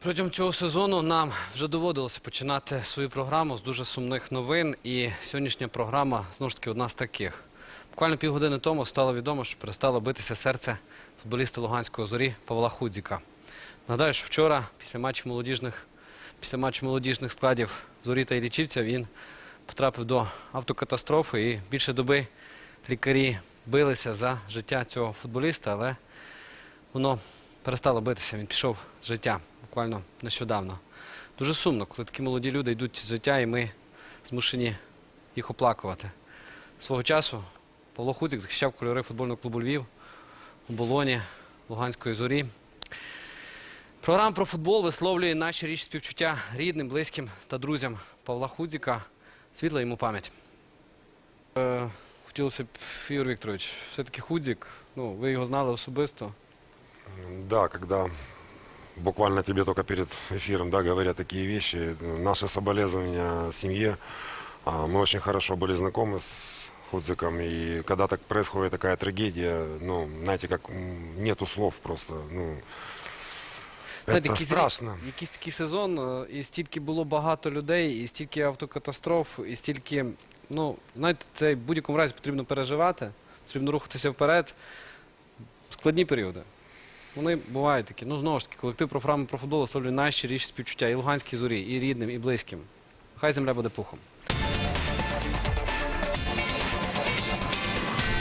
Протягом цього сезону нам вже доводилося починати свою програму з дуже сумних новин. І сьогоднішня програма знову ж таки одна з таких. Буквально півгодини тому стало відомо, що перестало битися серце футболіста Луганської зорі Павла Худзіка. Нагадаю, що вчора, після матчу молодіжних, після матчу молодіжних складів зорі та Іллічівця, він потрапив до автокатастрофи і більше доби лікарі билися за життя цього футболіста, але воно перестало битися. Він пішов з життя буквально нещодавно. Дуже сумно, коли такі молоді люди йдуть з життя, і ми змушені їх оплакувати. Свого часу Павло Худзик захищав кольори футбольного клубу Львів у Болоні Луганської зорі. Програма про футбол висловлює наші річ співчуття рідним, близьким та друзям Павла Худзіка. Світла йому пам'ять. Е, хотілося б, Ігор Вікторович, все-таки Худзік, ну, ви його знали особисто. Да, когда буквально тебе только перед эфиром да, говорят такие вещи, наши соболезнования семье. А, Мы очень хорошо были знакомы с Худзиком, и когда так происходит такая трагедия, ну, знаете, как м, нету слов просто, ну, Знаєте, это якийсь, страшно. рік- якийсь такий сезон, е, і стільки було багато людей, і стільки автокатастроф, і стільки. Ну, знаєте, це в будь-якому разі потрібно переживати, потрібно рухатися вперед. Складні періоди. Вони бувають такі. Ну, знову ж таки, колектив програми про футбол висловлює найщиріші співчуття і Луганській зорі, і рідним, і близьким. Хай земля буде пухом.